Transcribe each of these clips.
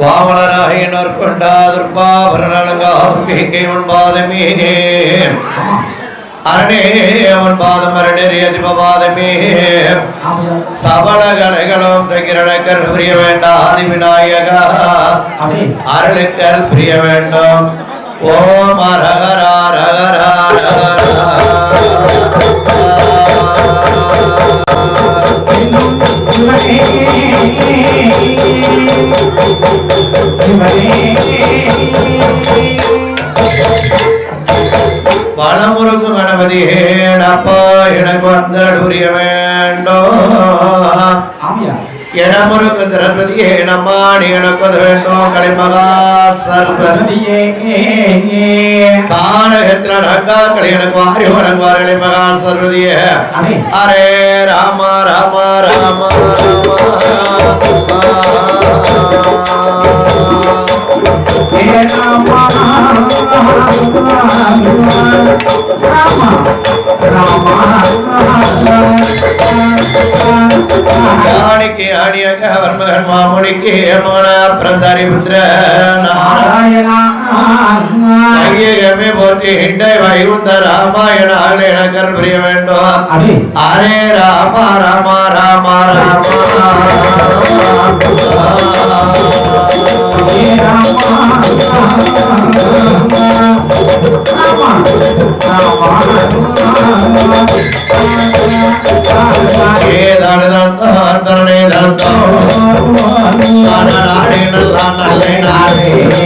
வாமலராயினர் கொண்டாதுர்பாபரணங்காம்பிகை உன் அவன் பாதம் அரணே அதிபபாதமே சபல கலைகளும் சகிரணக்கர் புரிய வேண்டாம் ஆதி விநாயகா அருளுக்கல் புரிய வேண்டும். ஓம் அரகரா ரகரா வளமுறுக்கு கணபதி அப்பா எனக்கு வந்தல் புரிய வேண்டும் இடமுறுக்கு திரபதியே நம்மாடி எனக்கு அது வேண்டும் கலைமகா சர்வதி காணகத்திர ரங்காக்களை எனக்கு வாரி வழங்குவார்களே மகான் சர்வதியே. ஹரே ராம ராம ராம ராம. யானைக்கு ஆடியாக வர்மகன் மாமுனிக்கு மகன பிரந்தாரி புத்திர நாராயணா ஐயகமே போற்றி ஹிண்டை வைகுந்த ராமாயண ஆளேன கருள் புரிய வேண்டும். ஹரே ராம ராம ராம ராம தந்தம் நாடே நல்ல நல்ல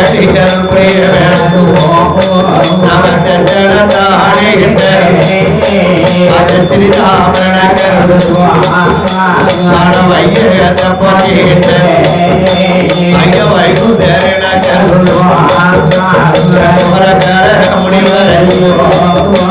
அடிகள் பிரிய நமத்த ஜனதானே அது ஸ்ரீராமண மையத்த போகின்ற ஐய வைகுந்தரன கருணாகர முனிவர் பாடப்பட்டு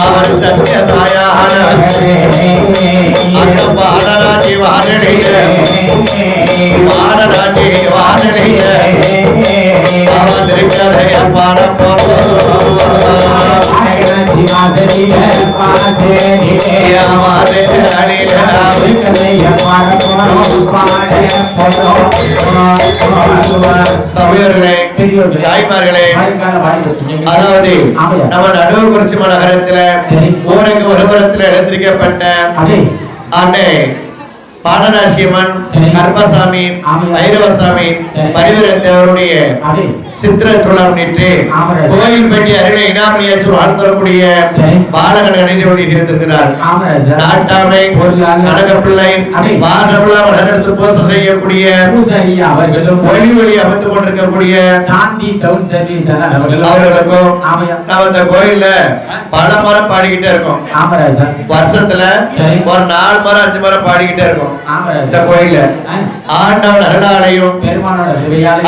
அவர் சத்யநாயான அந்த பாடராஜி வானடிய பாடராஜி வானடிய அவன் இருக்கதைய பாட சபையர்களே தாய்மார்களே அதாவது நம்ம நடுவு குறிச்சி நகரத்துல ஊருக்கு ஒரு புறத்துல எழுந்திருக்கப்பட்ட அன்னை ஆமாம். ஐரவசாமி சரி. பரிவரத்தவருடைய சித்திர திருவிழா முன்னிட்டு ஆமாம். கோயில் பெட்டி அருகே இனாமணியாச்சு வாழ்ந்தரக்கூடிய சரி. பாலகன் கணிதம் வைத்திருக்கிறார் நாட்டாமை. கனகப்பிள்ளை போசம் செய்யக்கூடிய ஒளி ஒளி அமைத்து கொண்டிருக்கக்கூடிய அவர்களுக்கும் நம்ம இந்த கோயில்ல பல முறை பாடிக்கிட்டே இருக்கோம் வருஷத்துல. ஒரு நாலு முறை அஞ்சு முறை பாடிக்கிட்டே இருக்கோம் இந்த ஆமராஜா கோயில்ல ஆண்டவன் அருளாலையும்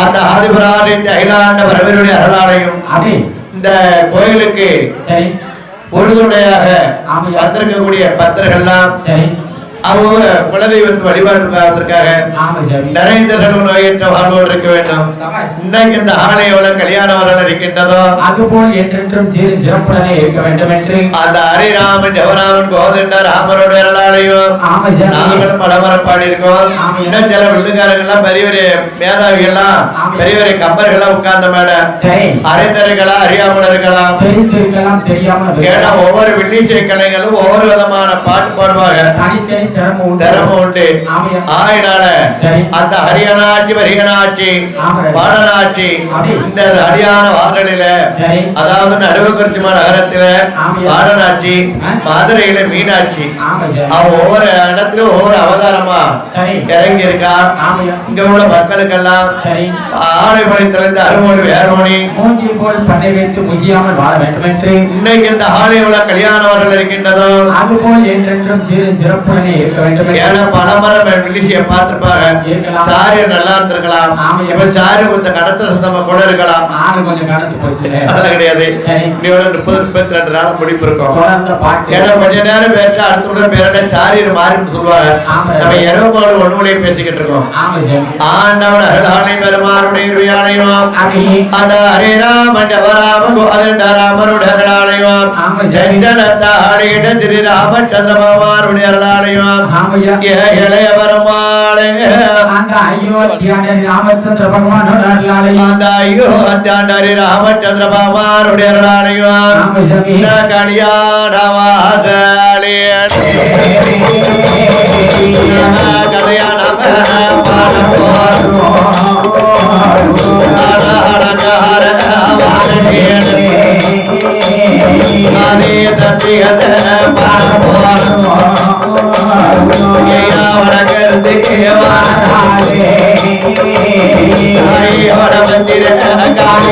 அந்த ஆதிபுராணி அகிலாண்டவர் அவருடைய அருளாலையும் இந்த கோயிலுக்கு ஆமையா. வந்திருக்கக்கூடிய பக்தர்கள்லாம் சரி. அவங்க குலதெய்வத்து ஆமா சாமி நிறைந்தர்களும் நோயற்ற வாழ்வோடு இருக்க வேண்டும். இன்னைக்கு இந்த ஆலயம் கல்யாண வரல இருக்கின்றதோ அதுபோல் என்றென்றும் சிறப்புடனே இருக்க வேண்டும் என்று அந்த ஹரிராமன் ஜெவராமன் கோதண்ட ராமரோட சாமி நாங்களும் பலமுறை பாடியிருக்கோம். இன்னும் சில விருதுகாரங்க எல்லாம் பெரிய பெரிய மேதாவி எல்லாம். பெரிய பெரிய கம்பர்கள்லாம் உட்கார்ந்த மேடம் சரி அறிஞர்களா அறியாமல் இருக்கலாம் ஏன்னா. ஒவ்வொரு வில்லிசை கலைஞர்களும் ஒவ்வொரு விதமான பாட்டு பாடுவாங்க திறமை உண்டு. ஆயினால. அந்த ஹரியானாட்சி. பாடனாட்சி. இந்த ஹரியான அதாவது நகரத்துல. பாடனாட்சி. மதுரையில மீனாட்சி ஆமா சார் அவ ஒவ்வொரு இடத்துலயும் ஒவ்வொரு அவதாரமா இறங்கி இருக்கா ஆமையா இங்க உள்ள மக்களுக்கெல்லாம் சரி ஆலைப்பாளையத்திலிருந்து அருமொழி வேறுமொழி மூங்கில் போல் பண்ணை வைத்து முசியாமல் வாழ வேண்டும் என்று இன்னைக்கு இந்த ஆலயம்ல கல்யாணவர்கள் இருக்கின்றதோ அதுபோல் என்றென்றும் சீரும் சிறப்புடனே இருக்க வேண்டும் என்று ஏன்னா பலமுறை வில்லிசிய பார்த்திருப்பாங்க. சாரி நல்லா இருந்திருக்கலாம். இப்ப சாரி கொஞ்சம் கடத்தல சுத்தமா கூட இருக்கலாம். ஆளு கொஞ்சம் கடந்து போச்சு அதெல்லாம் கிடையாது. சரி. இன்னையோட முப்பது முப்பத்தி ரெண்டு நாள் முடிப்பு இருக்கும் தொடர்ந்த பாட்டு. ஏன்னா கொஞ்ச நேரம் பேர்ட்டு அடுத்த முறை பேரோட சாரி மாறின்னு சொல்லுவாங்க. ஆமா. நம்ம இரவு பாடு ஒண்ணுலையே பேசிக்கிட்டு இருக்கோம். ஆண்டவன் அருளானை பெருமானுடைய இருவையானையும் அந்த ஹரிராம ஜவராம கோதண்ட ராமருடைய அருளானையும் ஆமா சாமி. ஜனத்தாடியிட திரு ராமச்சந்திர பகவானுடைய அருளானையும் ஏ இளைய பெருமாளே. அந்த அயோத்தியான ராமச்சந்திர பகவானோட அருளாலை அந்த ஐயோ அத்தாண்டரி ராமச்சந்திர பகவானுடைய சாமி இந்த கல்யாண வாசலியன் கதையான அலங்கார வாசலியன் அதே சத்தியத பாடப்போர் வடக்கருந்து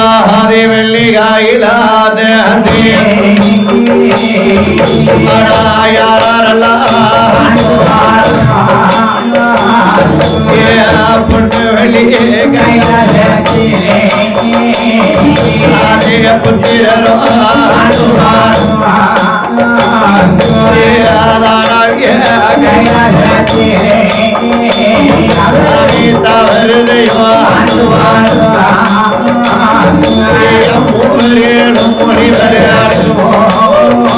ஆகாதே வெள்ளிகாயிலாதே. யாரெல்லாம் பொண்ணு வெளியே கையாதே புத்திரரோ தவறுதையோ மூவரேனும்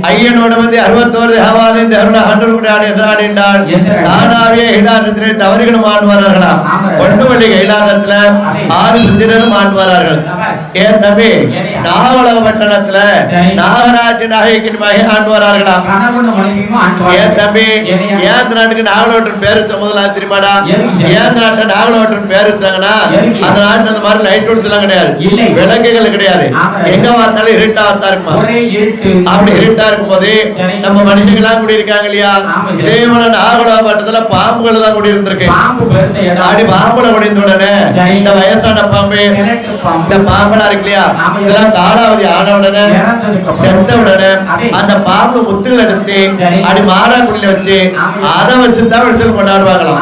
ரிஷிமார்களும் ஐயனோடு வந்து அறுபத்தோரு தேவாதி இந்த அருண ஆண்டூர் கூட ஆடி எதிராடினாள் தானாவிய கைலாசத்திலே தவறுகளும் ஆண்டுவார்களாம் ஒன்றுவள்ளி கைலாசத்துல ஆறு சுத்திரரும் ஆண்டுவார்கள் ஏன் தம்பி? நாவலக பட்டணத்துல நாகராஜ நாயகின் மகை ஆண்டுவார்களாம் ஏன் தம்பி? ஏன் நாட்டுக்கு நாகலோட்டன் பேரு வச்ச முதல்ல தெரியுமாடா? ஏன் நாட்டை நாகலோட்டன் பேரு வச்சாங்கன்னா அந்த நாட்டுல அந்த மாதிரி லைட் ஒளிச்சு எல்லாம் கிடையாது. விளக்குகள் கிடையாது. எங்க பார்த்தாலும் இருட்டா தான் இருக்குமா? அப்படி இருட்டா இருக்கும்போது சரி. நம்ம மனுஷங்களாம் கூடி இருக்காங்க இல்லையா. இதே போல நாகலாபட்டத்துல பாம்புகள் தான் கூடி இருந்திருக்கு. அப்படி பாம்புல முடிந்த உடனே. இந்த வயசான பாம்பு இந்த பாம்பெல்லாம் இருக்கு இல்லையா. இதெல்லாம் காலாவதி ஆன உடனே. செத்த உடனே. அந்த பாம்பு முத்துகள் எடுத்து. அப்படி மாடாக்குடியில வச்சு. அதை வச்சு தான் விடுதல் கொண்டாடுவாங்களாம்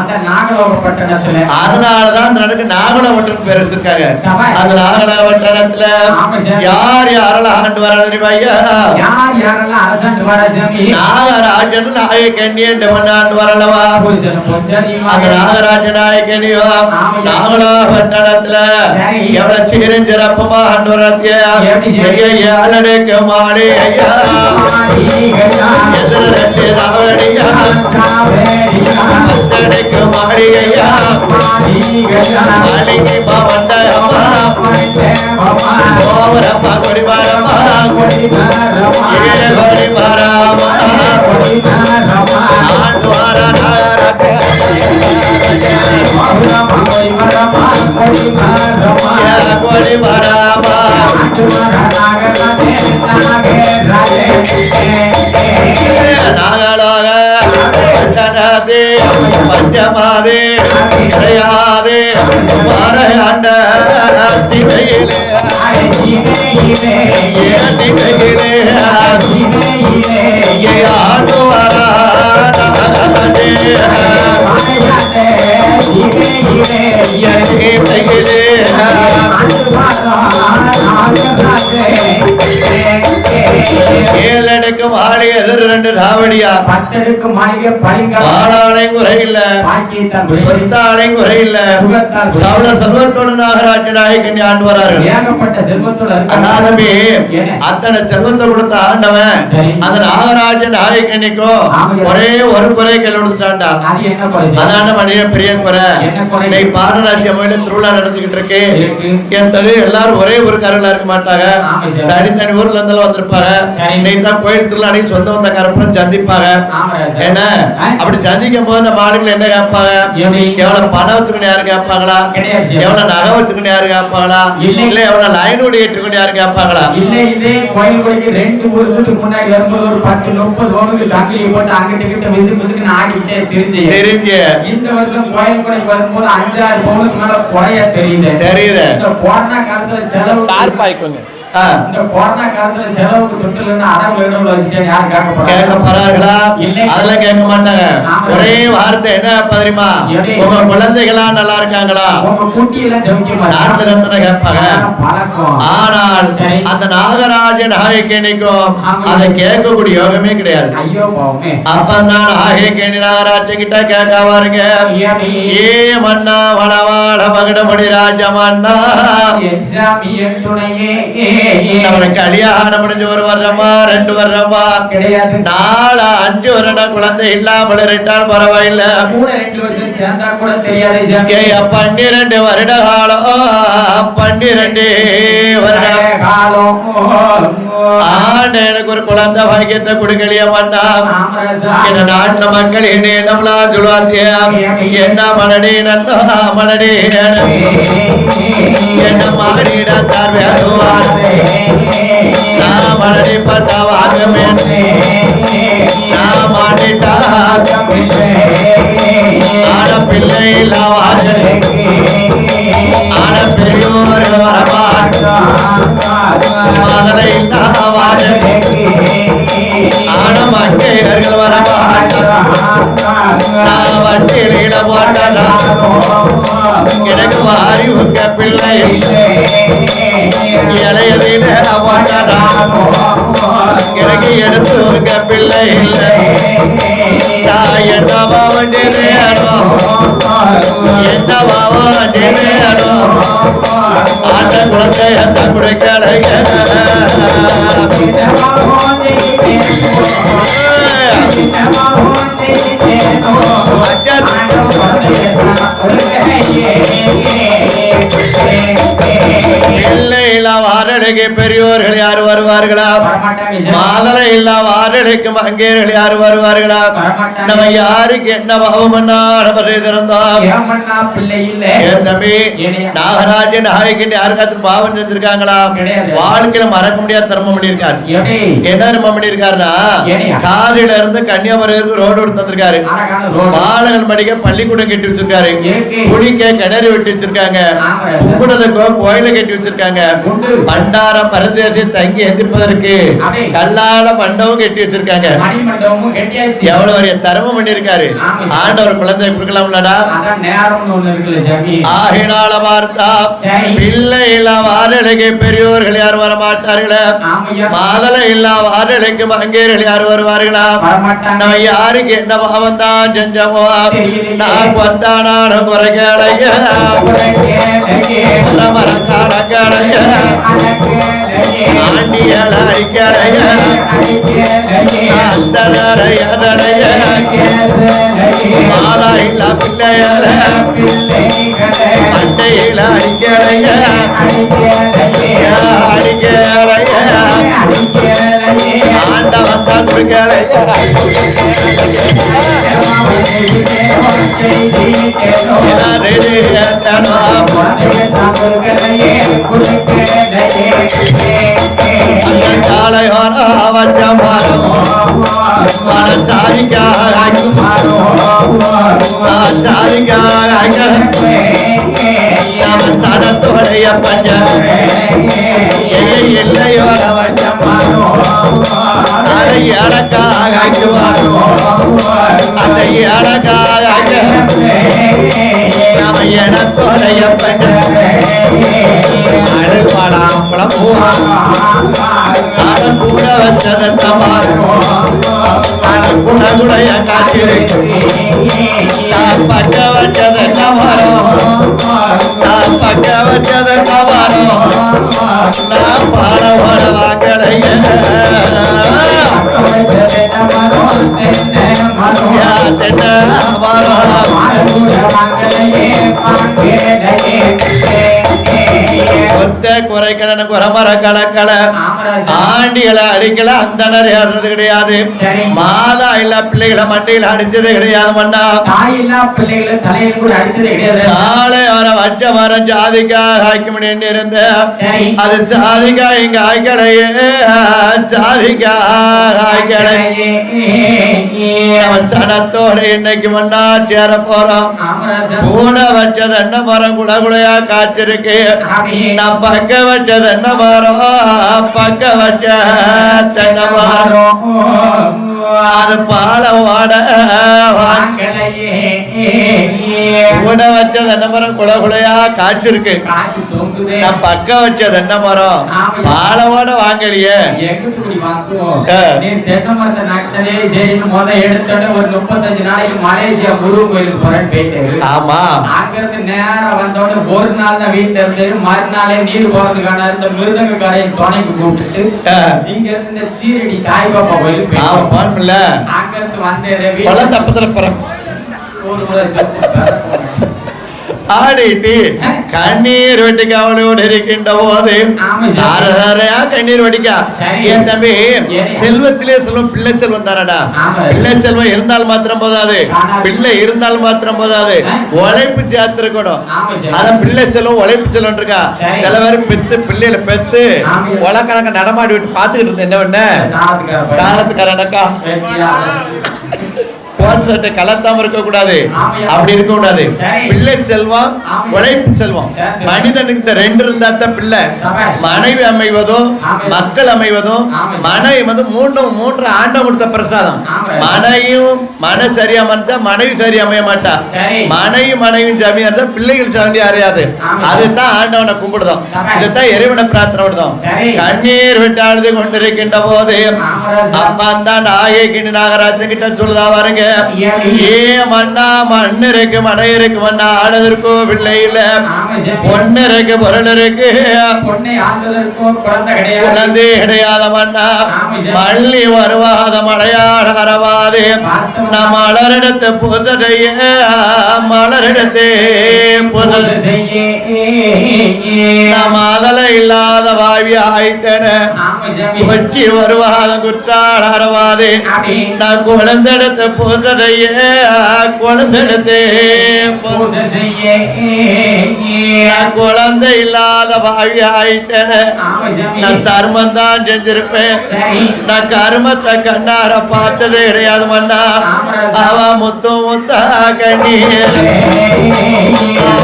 அதனாலதான் அந்த நடக்கு நாகலவட்டன் பேர் வச்சிருக்காங்க. அந்த சார். யார் யாரெல்லாம் ஆண்டு வர தெரியுமா ஐயா நாகராஜன் நாயக்கண்ணியன் ஆண்டு வரலவா அந்த நாகராஜ. நாகலாவட்டணத்துல சரி. எவ்வளவு சீரும் சிறப்புமா ஆண்டு வரத்தியா எப்படி சரி? ஐயா ஏழனுக்கு மாலை ஐயா எதிர ரெண்டு ராவடியா பத்தனுக்கு மாலை ஐயா மாளிகை பாவண்ட அம்மா கோவரப்பா கொடிவாரம்மா ஏழு கொடி வாராமா ஆண்டு வார நாகராஜ ஏழு கொடி வாராமா நாகலாக கனதே பஞ்சமாதே கிடையாதே மறையாண்ட திவையிலே ராவடியா பத்தடுக்கு மாளிகை பளிங்கா ஆளானை குறையில்ல சொத்தானை குறையில்ல சவள செல்வத்தோடு நாகராஜ நாயகன் ஆண்டு வரார்கள் ஏகப்பட்ட செல்வத்தோட? அத்தனை செல்வத்தை கொடுத்த ஆண்டவன். அந்த நாகராஜ நாயகனுக்கும். ஒரே ஒரு குறை கேள்வி கொடுத்தாண்டா? அதான மனித பெரிய குறை? இன்னைக்கு பாரராட்சி அம்மையில திருவிழா நடந்துகிட்டு இருக்கு. என் தொழில் எல்லாரும் ஒரே ஒரு கருளா இருக்க மாட்டாங்க. தனித்தனி ஊர்ல இருந்தாலும் வந்திருப்பாங்க. இன்னைக்கு தான் கோயில் திருவிழா சொந்த வந்த கருப்புறம் சந்திப்பாங்க ஆமா சார். என்ன? அப்படி சந்திக்கும் போது நம்ம ஆளுங்களை என்ன கேட்பாங்க? எவ்வளவு பணம் வச்சுக்கணும் யாரு கேட்பாங்களா. எவ்வளவு நகை வச்சுக்கணும் யாரு கேட்பாங்களா இல்லை. எவ்வளவு லைன் ஓடி ஏற்றுக்கணும் யாரு கேட்பாங்களா இல்ல இதே கோயில் கோயிலுக்கு ரெண்டு வருஷத்துக்கு முன்னாடி வரும்போது ஒரு பத்து முப்பது ஓனுக்கு சங்கிலியை போட்டு அங்கிட்ட கிட்ட விசு விசுக்குன்னு ஆடிக்கிட்டே தெரிஞ்சு தெரிஞ்சு இந்த வருஷம் கோயில் கொடைக்கு வரும்போது அஞ்சாறு பவுனுக்கு மேல குறைய தெரியுது தெரியுது இந்த கொரோனா காலத்துல செலவு. இந்த கொரோனா காலத்துல செலவுக்கு தொட்டு இல்லைன்னா அடவுல இடவுல வச்சுட்டேன் யாரும் கேட்க போறாங்க. அதெல்லாம் கேட்க மாட்டாங்க. ஒரே வார்த்தை என்ன தெரியுமா? உங்க குழந்தைகளா நல்லா இருக்காங்களா? உங்க ஜெபிக்க கேட்பாங்க. ஆனால். அந்த நாகராஜ ஆமா. அதை கேட்கக்கூடிய யோகமே கிடையாது. ஐயோ பாவமே. அப்பந்தான் நாயக்கேணி நாகராஜ கிட்ட கேட்க பாருங்க ஏடி? ஏ மன்னா வளவாள மகுடமுடி ராஜ மன்னா. என் சாமி என் துணையே. நம்மளுக்கு கல்யாணம் முடிஞ்சு ஒரு வருஷமா ரெண்டு வருஷமா கிடையாது. நாலு அஞ்சு வருடம் குழந்தை இல்லாமல் இருட்டால் பரவாயில்ல பன்னிரண்டு வருட காலம் பன்னிரண்டு வருடம் காலம். ஆண்டு எனக்கு ஒரு குழந்தை பாக்கியத்தை கொடுக்கலையா மன்னா. இந்த நாட்டுல மக்கள் என்ன என்னம்லாம் சொல்லுவாத்தியா? என்ன மலடி நல்ல மலடி என்ன மாடிடா தார் வேண்டுவார் நான் மலடி பட்டா வாங்கமே நான் மாட்டிட்டா ஆட பிள்ளை இல்ல வாசல் ஆட பெரியோர்கள் வரமாட்ட எனக்கு மாறி உங்க பிள்ளை இளையதில போட்டா எனக்கு எடுத்து உங்க பிள்ளை இல்லை நான் என்ன பாவம் செய்தேனோ என்ன பாவம் செய்தேனோ ஆட்ட குழந்தை அந்த குடைக்கலைங்க இல்லை இல்ல வாரடைக்கு பெரியோர்கள் யார் வருவார்களா மாதளை இல்ல வாரடைக்கு மங்கேர்கள் யார் வருவார்களா நம்ம யாருக்கு என்ன பாவம் பண்ணா நம்ம செய்திருந்தோம் ஏன் தம்பி நாகராஜன் நாயகன் யாருக்காச்சும் பாவம் செஞ்சிருக்காங்களா. வாழ்க்கையில மறக்க முடியாத தர்மம் பண்ணியிருக்காரு. என்ன தர்மம் பண்ணியிருக்காருன்னா? காலையில இருந்து கன்னியாகுமரி ரோடு அழகான ரோடு பாலகன் படிக்க பள்ளிக்கூடம் கட்டி வச்சிருக்காரு. குளிக்க கிணறு வெட்டி வச்சிருக்காங்க. கும்பிடுறதுக்கு கோயில கட்டி வச்சிருக்காங்க. உண்டு. பண்டாரம் பரதேசி தங்கி எந்திரிப்பதற்கு அப்படி. கல்லால பண்டமும் கட்டி வச்சிருக்காங்க. எவ்வளவு பெரிய தர்மம் பண்ணியிருக்காரு. ஆமா. ஆண்டவர் குழந்தை கொடுக்கலாம்லடா. ஆகினால பார்த்தா. பிள்ளை இல்ல வாரலைக்கு பெரியோர்கள் யார் வர மாட்டார்களா மாதளை இல்ல வாரலைக்கு மங்கேர்கள் யார் வருவார்களா? நம்ம யாருக்கு என்ன பாவம் தான் செஞ்சமோ. நான் கொத்தானான குறைகளைய. மரக்காலங்களைய ஆண்டியல அடிக்கலைய அந்த நரையதனைய மாதா இல்ல பிள்ளையல அண்டையில அடிக்கலைய அடிக்கலைய. ஆண்டவன் தான் குறுக்கலைய காலையோர வச்சமாரம் மனச்சாரிக்காக சாரிக்காக பஞ்ச என்னையோர வச்சமாரம் அதை ஏழக்காக அதை ஏழக்காக நம்ம எனத்தோடைய பஞ்ச அழுவாளாம்பளம் அட கூட வச்சதட்டமாரம் குணகுடைய காத்திருக்கு நான் பக்க வச்சதென்ன மரம் பாட பாட வாங்கலைய தென்ன குறைக்கலன்னு குறமர கலக்கல ஆண்டிகளை அடிக்கல அந்தனர் ஏறுறது கிடையாது. மாதா இல்ல பிள்ளைகளை மண்டையில அடிச்சது கிடையாது. மண்ணா சாலை வர வச்ச இருந்த சரி. அது ஜாதிக்கா இங்க ஆய்க்கலையே ஜாதிக்கா ஆய்க்கலை நம்ம சனத்தோட இன்னைக்கு மண்ணா சேர போறோம் கூட வச்சது என்ன மரம் குடகுடையா ஆமே நான் பக்க வச்சது என்ன மரம் பக்க வச்ச தென்னை மரம். அது பால ஓட கூட வச்சது என்ன மரம் குடகுடையா காய்ச்சிருக்கு. காய்ச்சி தொங்குதே. நான் பக்க வச்சது என்ன மரம் பால ஓட வாங்கலையே. தென்னை மரத்தை நட்டதே சரின்னு முத எடுத்தோடனே ஒரு முப்பத்தஞ்சு நாளைக்கு மலேசியா முருகன் கோயிலுக்கு போறேன்னு ஆமா. அங்கிருந்து நேரா வந்தோடனே ஒரு நாள் தான் வீட்டுல இருந்தாரு மறுநாளே நீர் போறதுக்கான இந்த மிருதங்கக்காரையும் துணைக்கு கூப்பிட்டுட்டு ஆ. இங்க இருந்து இந்த சீரடி சாய்பாபா கோயிலுக்கு பான்மில்ல அங்கிருந்து வந்தேன். தப்பத்துல போறோம் ஒரு முறை செத்து பிறக்கணும். ஆடிட்டு கண்ணீர் வெட்டிக்க அவளோடு இருக்கின்ற போது ஆமா சார். சாரதாரையா கண்ணீர் வடிக்கா. ஏன் தம்பி? செல்வத்திலே செல்வம் பிள்ளை செல்வம் தானடா. பிள்ளை செல்வம் இருந்தால் மாத்திரம் போதாது பிள்ளை இருந்தால் மாத்திரம் போதாது. உழைப்பு சேர்த்திருக்கணும் ஆமா சார். ஆனா பிள்ளை செல்வம் உழைப்பு செல்வம் இருக்கா. சில பேர் பெத்து பிள்ளைகளை பெத்து. உலக்கணக்க நடமாடி விட்டு பாத்துக்கிட்டு இருந்தேன் என்ன பண்ண. தானத்துக்காரனக்கா சட்டை கலத்தாம இருக்க கூடாது. அப்படி இருக்க கூடாது சரி. பிள்ளை செல்வம். உழைப்பு செல்வம் சரி. மனிதனுக்கு இந்த ரெண்டு இருந்தா தான் பிள்ளை. மனைவி அமைவதும். மக்கள் அமைவதும். மனைவி வந்து மூன்று மூன்று ஆண்ட கொடுத்த பிரசாதம். மனையும் மன சரியா இருந்தா மனைவி சரியா அமைய மாட்டா சரி. மனைவி மனைவி ஜாமியா இருந்தா பிள்ளைகள் சாமி அறியாது. அதுதான் ஆண்டவனை கும்பிடுதோம். இதுதான் இறைவனை பிரார்த்தனை விடுதோம் சரி. கண்ணீர் விட்டு அழுது கொண்டிருக்கின்ற போது. அப்பா தான் நாகராஜன் கிட்ட சொல்லுதா பாருங்க ஏன்? ஏ மண்ணா மண் இருக்கு மனை இருக்கு மண்ணா ஆளதற்கோ பிள்ளை இல்ல. பொண்ணு இருக்கு பொருள் இருக்கு குழந்தை கிடையாது குழந்தை கிடையாத மண்ணா ஆமா சார். மள்ளி வருவாத அரவாது வாஸ்தவம். நான் மலரெடுத்து புதடைய மலரெடுத்து புதல். நான் மாதல இல்லாத வாவி ஆயிட்டன. கொச்சி வருவாத குற்றாட அரவாது அப்படி. நான் குழந்தெடுத்து புதடைய குழந்தெடுத்து புத- பூஜை செய்ய. நான் குழந்தை இல்லாத வாவி ஆயிட்டன. நான் தர்மம் தான் செஞ்சிருப்பேன். சரி. நான் கருமத்தை கண்ணார பார்த்ததே கிடையாது மண்ணா அவ முத்து முத்தா கண்ணீர்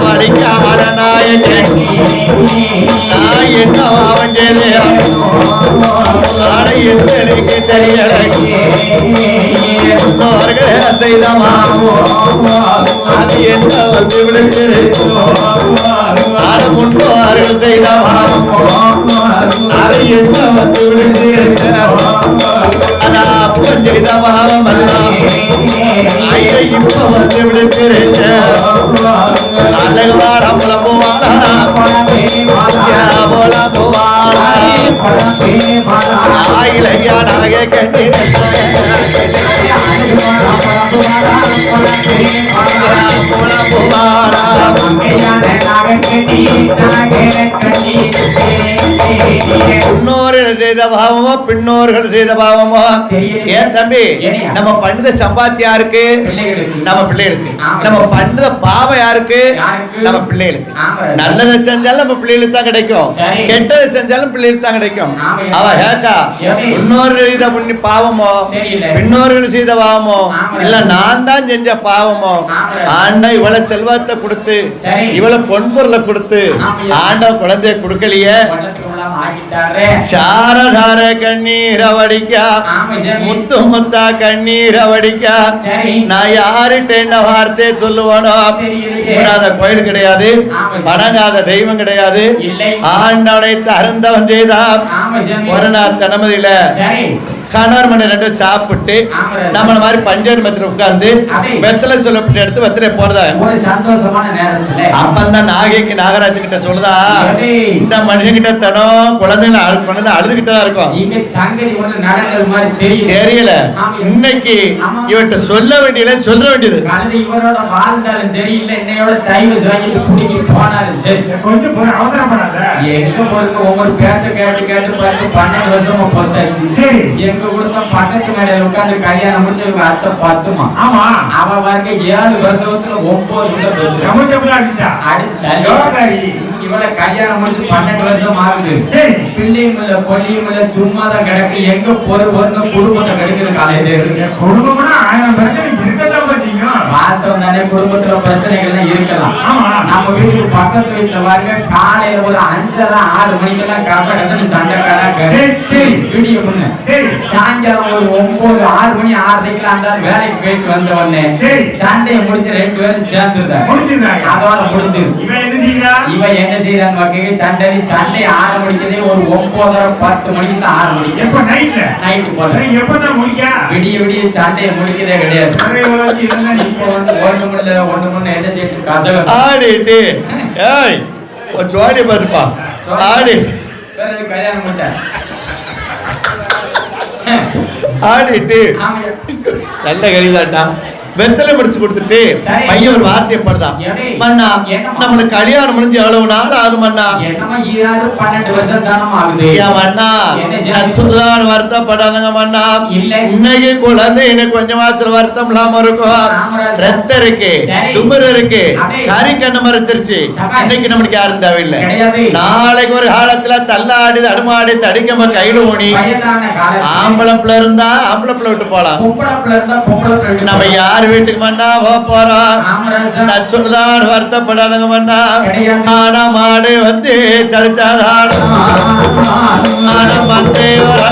வடிக்காத நாயகன் நான் என்ன அவன் செய்து? எனக்கு தெரியல. செய்தமா அது என்ன வந்து விடுகிறது ஆட முன்னோர்கள் செய்தமா அது என்ன வந்து விடுகிறது அதான் அப்பன் செய்த எல்லாம் ஐயா இப்ப வந்து விடுகிறது அழகு வாழ முன்னோர்கள் செய்த பாவமோ பின்னோர்கள் செய்த பாவமோ ஏன் தம்பி? நம்ம பண்ணத சம்பாத்தி யாருக்கு நம்ம பிள்ளைகளுக்கு நம்ம பண்ணத பாவம் யாருக்கு? நம்ம பிள்ளைகளுக்கு. நல்லதை செஞ்சாலும் நம்ம பிள்ளைகளுக்கு தான் கிடைக்கும். கெட்டதை செஞ்சாலும் பிள்ளைகளுக்கு தான் கிடைக்கும். அவ கேக்கா? முன்னோர்கள் செய்த புண்ணி பாவமோ. பின்னோர்கள் செய்த பாவமோ. இல்ல நான் தான் செஞ்ச பாவமோ. ஆண்டா இவ்வளவு செல்வத்தை கொடுத்து. இவ்வளவு பொன்பொருளை கொடுத்து. ஆண்டா குழந்தைய கொடுக்கலையே ஆகிட்டாரு சாரதார கண்ணீர வடிக்கா. முத்து முத்தா கண்ணீர வடிக்கா. நான் யாருகிட்ட என்ன வார்த்தை சொல்லுவானோ. கூடாத கோயில் கிடையாது. வணங்காத தெய்வம் கிடையாது. ஆண்டவனை தருந்தவன் செய்தான். ஒரு நாள் தனமதியில கணவர் மணி ரெண்டு சாப்பிட்டு. நம்மள மாதிரி பஞ்சர் மெத்துல உட்கார்ந்து. வெத்தலை சொல்லப்பட்டு எடுத்து வெத்தலை போடுதா? ஒரு சந்தோஷமான நேரத்துல. அப்பந்தான் நாகைக்கு நாகராஜன் கிட்ட சொல்லுதா? இந்த மனுஷன் கிட்ட தனம் குழந்தைங்க அழு- குழந்தை அழுதுகிட்டு தான் இருக்கும் தெரியல. இன்னைக்கு. இவட்ட சொல்ல வேண்டியல சொல்ல வேண்டியது. கலந்து இவரோட வாழ்ந்தாலும் சரி இல்ல என்னையோட டைம் வாங்கிட்டு பிடிங்கி போனாலும் சரி. கொஞ்சம் போய் அவசரப்படாத எங்க பொறுக்க ஒவ்வொரு பேச்ச கேட்டு கேட்டு பார்த்து பன்னெண்டு வருஷமா பொறுத்தாச்சு. எங்க கொடுத்த பக்கத்து மேடையில உட்கார்ந்து கல்யாணம் முடிச்சு இவங்க அத்தை பத்துமா? ஆமா. அவ வரைக்கும் ஏழு வருஷத்துல ஒன்பது கிட்ட பெற்று ரமஞ்ச புள்ள அடிச்சா யோகாரி. இவள கல்யாணம் முடிச்சு பன்னெண்டு வருஷம் ஆகுது. சரி. பிள்ளையும் இல்ல பொல்லியும் இல்ல சும்மா தான் கிடக்கு. எங்க பொறு பொருங்க குடும்பத்தை கெடுக்கிற காலையில இருக்கு குடும்பம்னா ஆயிரம் பிரச்சனை வாஸ்தவம் தானே குடும்பத்துல பிரச்சனைகள்லாம் இருக்கலாம். நம்ம வீட்டுக்கு பக்கத்து வீட்டுல பாருங்க காலையில ஒரு அஞ்சரை ஆறு மணிக்கெல்லாம் கச கசன்னு சண்டைக்காரா. வீடியோ பண்ணு. சாயங்காலம் ஒரு ஒன்பது ஆறு மணி ஆறரைக்கெல்லாம் அந்த வேலைக்கு போயிட்டு வந்த உடனே. சண்டையை முடிச்சு ரெண்டு பேரும் சேர்ந்துட்டாங்க முடிச்சிருந்தாங்க அதோட முடிஞ்சது இவன் என்ன செய்யறா இவன் என்ன செய்யறான்னு பார்க்க சண்டை சண்டை ஆரம்பிக்கிறதே ஒரு ஒன்பதரை பத்து மணிக்கு தான் ஆரம்பிக்கும் எப்ப நைட்ல நைட்டு போல. எப்பதான் முடிக்கா? விடிய விடிய சண்டையை முடிக்கிறதே கிடையாது. ஒரே உலகத்தில் இருந்தா நீ இப்போ வந்து ஒண்ணு முடியல ஒண்ணு முன்ன என்ன செய்யுது கசகச. ஆடிட்டு ஏய் ஒரு ஜோடி பாருப்பா ஆடி. வேற எதுவும் கல்யாணம் முடிச்சா? ஆடிட்டு ஆமாய்யா. நல்ல கரிதாட்டா வெத்தலை முடிச்சு கொடுத்துட்டு. பையன் ஒரு வார்த்தையை படுதான் மண்ணா? நம்மளுக்கு கல்யாணம் முடிஞ்சு எவ்வளவு நாள் ஆகுது மண்ணா மண்ணா? நான் சொல்லுதான் வருத்தப்படாதங்க மண்ணா. இன்னைக்கு குழந்தை எனக்கு கொஞ்சமாச்சும் வருத்தம் இல்லாம இருக்கும். ரத்தம் இருக்கு சரி. தும்பர் இருக்கு. கறி கண்ணு மறைச்சிருச்சு. இன்னைக்கு நமக்கு யாரும் தேவையில்லை. நாளைக்கு ஒரு காலத்துல தள்ளாடி தடுமாடி தடிக்கம கையில ஊனி வயதான காலத்துல ஆம்பளை பிள்ளை இருந்தா ஆம்பளை பிள்ளை விட்டு போலாம் நம்ம போகலாம். யார் வீட்டுக்கு மண்ணா போக போறோம் சொல்லுதான் வருத்தப்படாதங்க மண்ணா. ஆனா மாடு வந்து சலிச்சாதான். ஆனா வந்து ஒரு